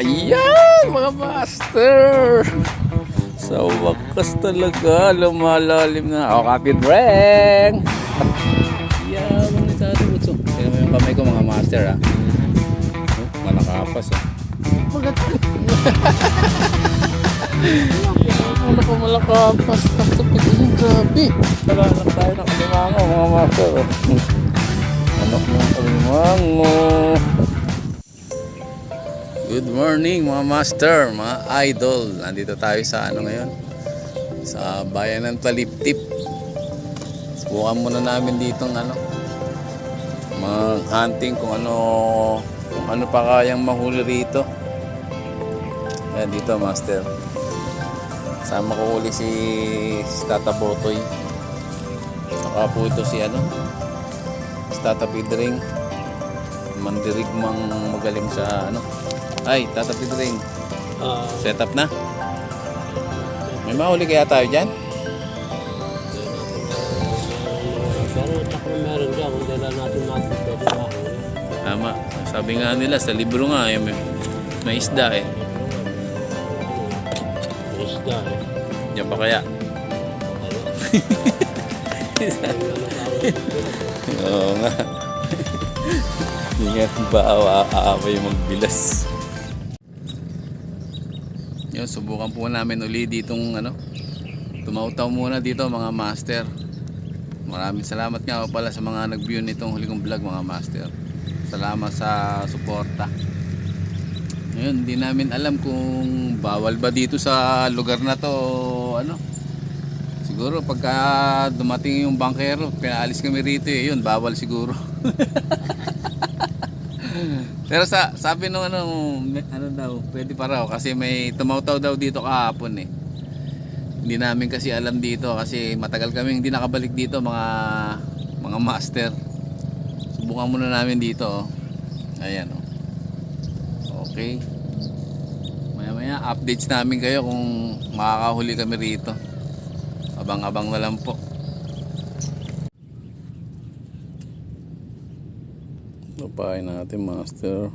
Ayan, mga master! Sa wakas talaga, lumalalim na. O, kapit breng! Ayan, mga nagtatubutso. Tingnan mo yung kamay ko, mga master, ha? Oh, malakapas, ha? Ano ko malakapas? Tapos yung grabe. Nalanak tayo ng kalimango, mga master. oh. Anak ng kalimango. Good morning mga master, mga idol. Nandito tayo sa ano ngayon? Sa bayan ng Taliptip. Subukan muna namin dito ng ano mag-hunting kung ano kung ano pa kayang mahuli rito. Ayan dito master. Sama ko uli si, si Tata Botoy. Saka po ito si ano si Tata Pidring. Mandirigmang magaling sa ano ay, Tata Pidring. Ah, Set up na? May mahuli kaya tayo dyan? pero tsaka meron dyan, kung dala natin natin pwede mahuli. Tama. Sabi nga nila sa libro nga, eh, may, may isda eh. May isda eh. Diyan pa kaya? Oo nga. Ingat ba aaway magbilas. Yun, subukan po namin uli ditong ano. Tumautaw muna dito mga master. Maraming salamat nga pala sa mga nag-view nitong huli kong vlog mga master. Salamat sa suporta. Ngayon, hindi namin alam kung bawal ba dito sa lugar na to ano. Siguro pagka dumating yung bankero, pinaalis kami rito eh, yun, bawal siguro. Pero sa sabi nung ano, ano daw, pwede pa raw kasi may tumaw-taw daw dito kahapon eh. Hindi namin kasi alam dito kasi matagal kami hindi nakabalik dito mga mga master. Subukan muna namin dito oh. Ayan oh. Okay. Maya maya updates namin kayo kung makakahuli kami rito. Abang-abang na lang po. Lupain natin master.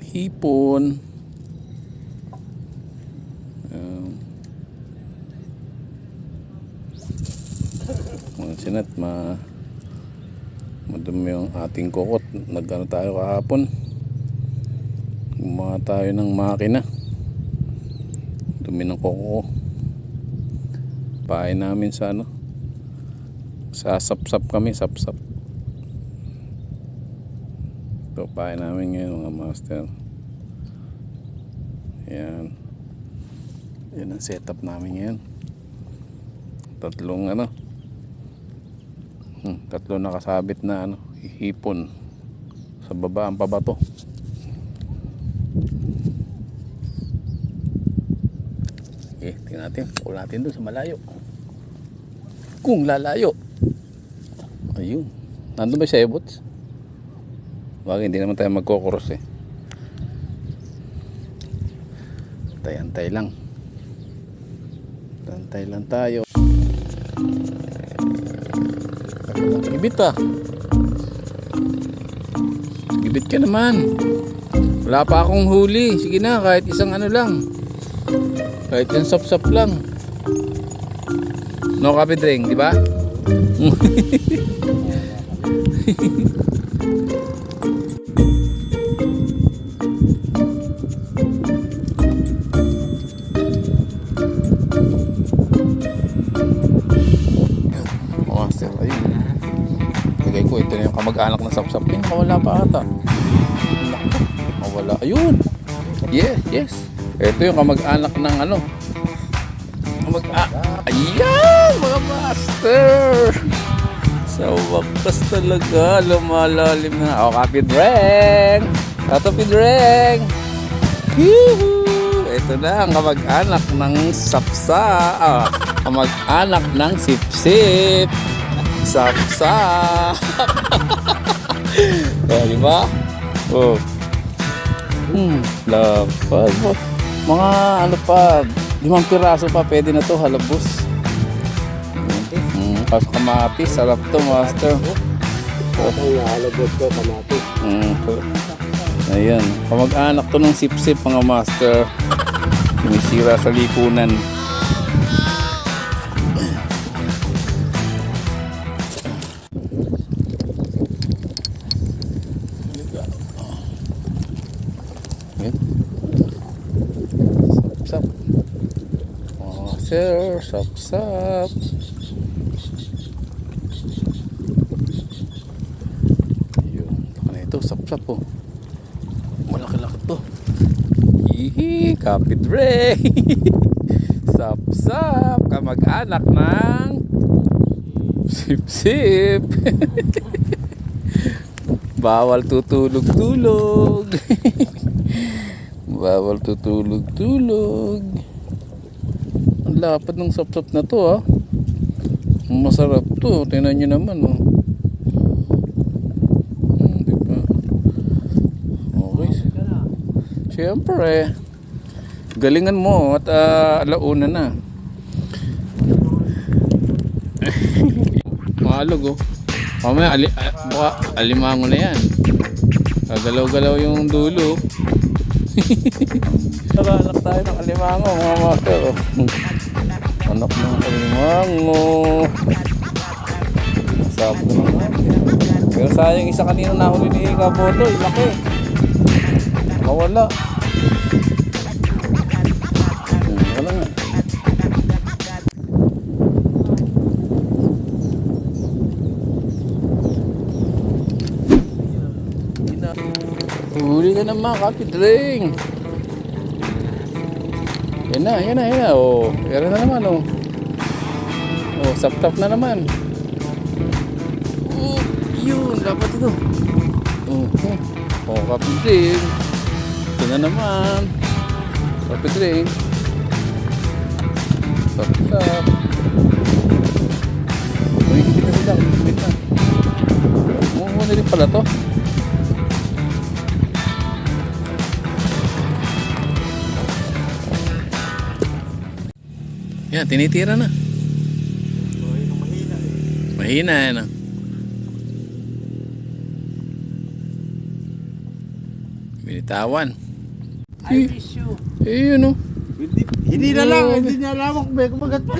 Hipon. Ayan. Mga sinat, ma madumi yung ating kokot. Nagano tayo kahapon. Gumawa tayo ng makina. Dumi ng koko. Pain namin sa ano. Sasap-sap kami, sap-sap. Ito, pain namin ngayon mga master. Ayan. Yan ang setup namin ngayon. Tatlong ano. Hmm, tatlo nakasabit na ano, hipon sa baba ang pabato. Eh, tingnan natin. Kung natin doon sa malayo. Kung lalayo. Ayun. Nandun ba siya ebots? Wag, hindi naman tayo magkokross eh. Antay-antay lang. Antay lang tayo. Gibit ah. Gibit ka naman. Wala pa akong huli. Sige na, kahit isang ano lang. Kahit yung sap-sap lang. No coffee drink, di ba? Oh, sir, ayun. Lagay ko, ito na yung kamag-anak ng sap-sap. Eh, nakawala pa ata. Nakawala. Ayun. Yes, yes. Ito yung kamag-anak ng ano. Master. Sa wakas talaga, lumalalim na. O, kapit reng. Katapid reng. Yuhu! Ito na ang kamag-anak ng sapsa. Ah, kamag-anak ng sip-sip. Sapsa. oh, di ba? Oh. Hmm, lapad. Mga ano pa, limang piraso pa pwede na to halabos. Hmm, pasok kamatis, sarap to master. Tapos ang nakalabot ko, kamatis. Mm. Ayan. Kamag-anak to ng sip-sip mga master. Sumisira sa lipunan. Sir, sap-sap. Yun. Ito? Sap-sap oh. Malaki-laki to. Hihi, kapit Ray. Sap-sap. Kamag-anak ng sip-sip. Bawal tutulog-tulog. Bawal tutulog-tulog. Ang lapad ng sap-sap na to ah. Masarap to. Tingnan nyo naman oh. Hmm, di ba? Okay. Siyempre. Galingan mo at ah, alauna na. Maalog oh. Mamaya ali, ah, baka alimango na yan. Gagalaw-galaw yung dulo. Nakanak tayo ng alimango mga master. oh. Anak ng alimango. Sabi ko naman. Pero sayang isa kanina nahuli ni Kaboto. Laki. Nakawala. Hmm, Huli ka naman, kapit ring. Yan na, yan na, yan na. Oh, yan na naman, oh. Oh, sap-tap na naman. Oh, yun, dapat ito. Oh, oh. Oh, kapit ring. Ito na naman. Kapit ring. Sap-tap. Uy, hindi na sila. Hindi na. Mumuha na pala to. Yan, tinitira na. Mahina yan ah. Binitawan. I miss you. Eh, yun oh. Hindi, hindi na lang, hindi niya alam kung may kumagat pa.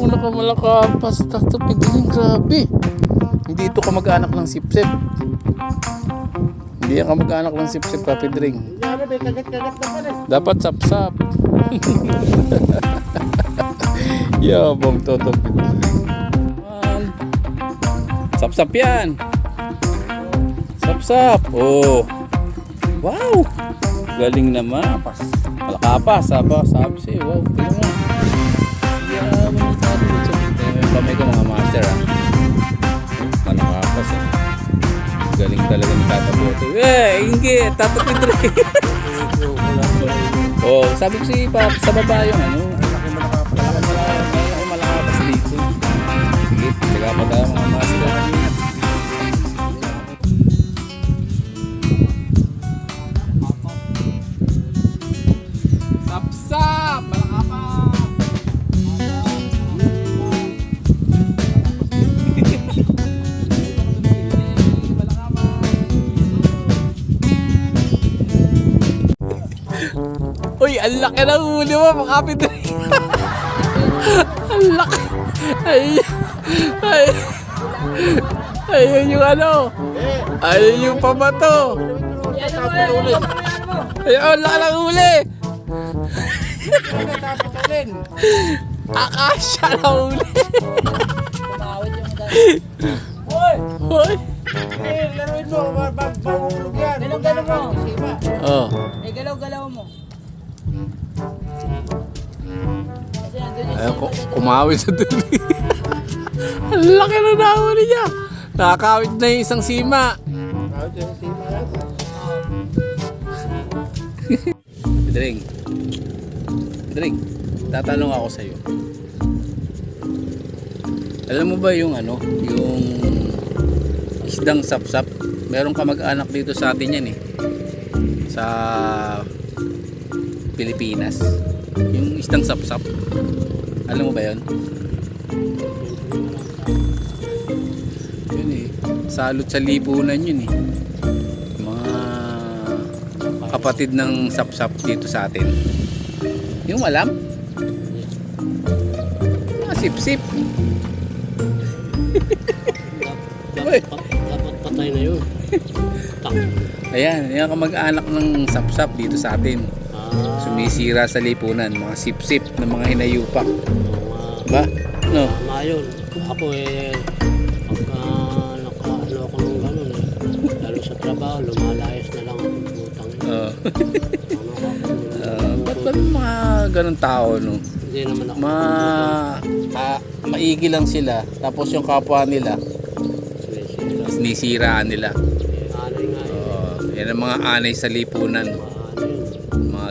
Una ka malakapas. Takto, pigiling grabe. Hindi ito kamag-anak ng sipsip. Hindi yan kamag-anak ng sipsip, kapidring. Kunyari, may kagat-kagat na pala. Dapat sapsap. Yabang toto Man. Sapsap yan. Sapsap. Oh. Wow. Galing naman. Malakapas. Saba. Sabi sa'yo. Wow. Tingnan mo. Yabang kamay ko mga master ah. Malakapas ah. Galing talaga ni Tata Boto. Eh, inggit. Tata Pedro. Oh, sabi ko si Pap, sa baba yung ano. Malaki malakas dito. Sige, taga pa tayo Ang laki ng huli mo, mga kapitay. ang laki. Ay, ay. Ayun yung ano. Ayun yung pamato. Ayun, ang laki ng huli. Akasya na huli. Hoy. Eh, laruin mo, mahulog yan. Galaw-galaw mo. Oh. Eh, galaw-galaw mo. Yung sima dyan. kumawit sa tubig. ang laki na nahuli niya. Nakakawit na yung isang sima. Pedring. Pedring, tatanong ako sa'yo. Alam mo ba yung ano, yung isdang sapsap? Meron ka mag-anak dito sa atin yan eh. Sa Pilipinas. Yung isdang sapsap. Alam mo ba yon? salot sa lipunan yun eh. Mga kapatid ng sapsap dito sa atin. Yung alam? Mga sip-sip. Uy. Dapat, pa- dapat patay na yun. Ayan, yung kamag-anak ng sapsap dito sa atin. Ah, Sumisira sa lipunan, mga sip-sip ng mga hinayupak. Ba? No? tama yun. Ako eh, pagka nakaano ako ng gano'n eh, lalo sa trabaho, lumalayas na lang ako ng utang. eh. Uh, uh, ba't ba mga ganun tao, no? Hindi naman ako. Ma... ah, maigi lang sila. Tapos yung kapwa nila, Sinisira. sinisiraan nila. Anay nga eh. Uh, yan ang mga anay sa lipunan.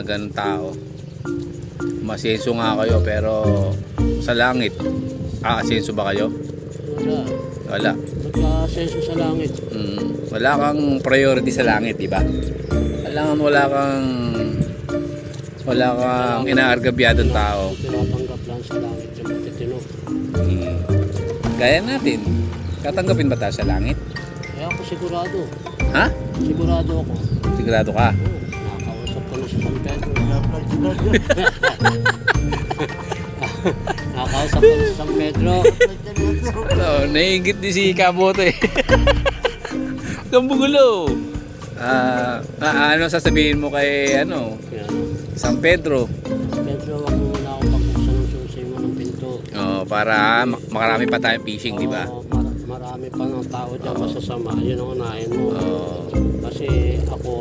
Ganun tao. Masenso nga kayo, pero sa langit. Ah, asenso ba kayo? Wala. Wala. Nagka-senso sa langit. Mm, wala kang priority sa langit, di ba? Kailangan wala kang wala kang inaargabyadong tao. Tinatanggap lang sa langit yung matitino. Mm. Gaya natin. Tatanggapin ba tayo sa langit? Eh ako sigurado. Ha? Sigurado ako. Sigurado ka? Oo, nakakausap ko na sa San Pedro. Oh, naingit din si Kamoto eh. Kambugulo. Ah, ah, ano sasabihin mo kay ano. San Pedro? San Pedro, wag mo muna ako pagbuksan ng susi mo ng pinto. Oh, para mak- makarami pa tayong fishing, di ba? Oo, mar- marami pa ng tao dyan masasama. Yun ang unahin mo. Oh. Kasi ako,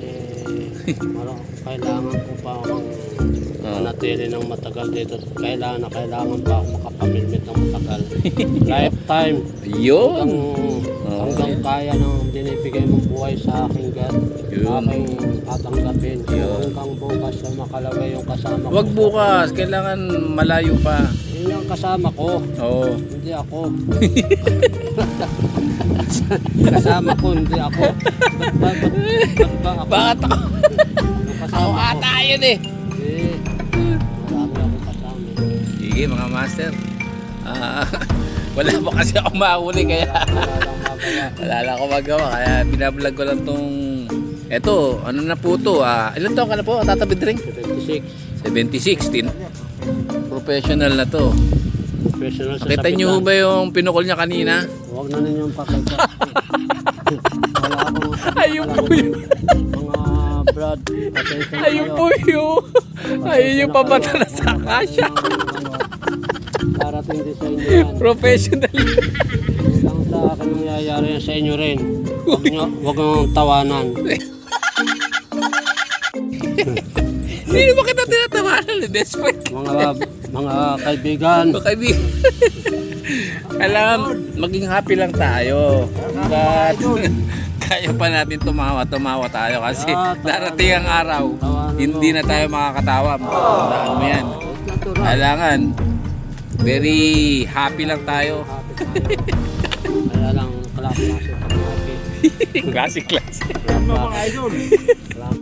eh, mara- kailangan ko pa akong manatili ng matagal dito. Kailangan na kailangan pa ako makapamilmit ng matagal. Lifetime. Yun. Hanggang, Oh. hanggang kaya ng binibigay mong buhay sa aking God. Yun. Aking tatanggapin. Yun. Hanggang bukas na makalagay yung kasama ko. Wag bukas, kailangan malayo pa. Yun yung kasama ko. Oo. Hindi ako. kasama ko, hindi ako. Ba't ba, ba't, ba't ba ako? Bakit ako? Ko. ata yun eh. Sige mga master. Ah, wala pa kasi ako mahuli kaya Wala lang ako magawa kaya binablog ko lang tong Eto, ano na po to? Ah, ilan taon ka na po? Tatabi drink? 76. 76 din. Professional na to. Professional sa Nakita niyo ba yung pinukol niya kanina? Huwag na ninyong pakita. Wala akong Ayun po yun. mga brad. Ayun po yun. Ayun yung pabata na sa kasya. Parating din sa inyo yan. Professional. Lang sa akin nangyayari yan sa inyo rin. Huwag nyo, huwag nyo tawanan. Sino ba kita tinatawanan? Desperate ka. Mga mga kaibigan. Baka di. Kailangan maging happy lang tayo. But, kaya pa natin tumawa, tumawa tayo kasi Yeah, tawanan. darating ang araw, Tawanan hindi na tayo makakatawa. Tandaan mo yan. Kailangan, very happy lang tayo. Kaya lang pag happy. Classic classic. Klase.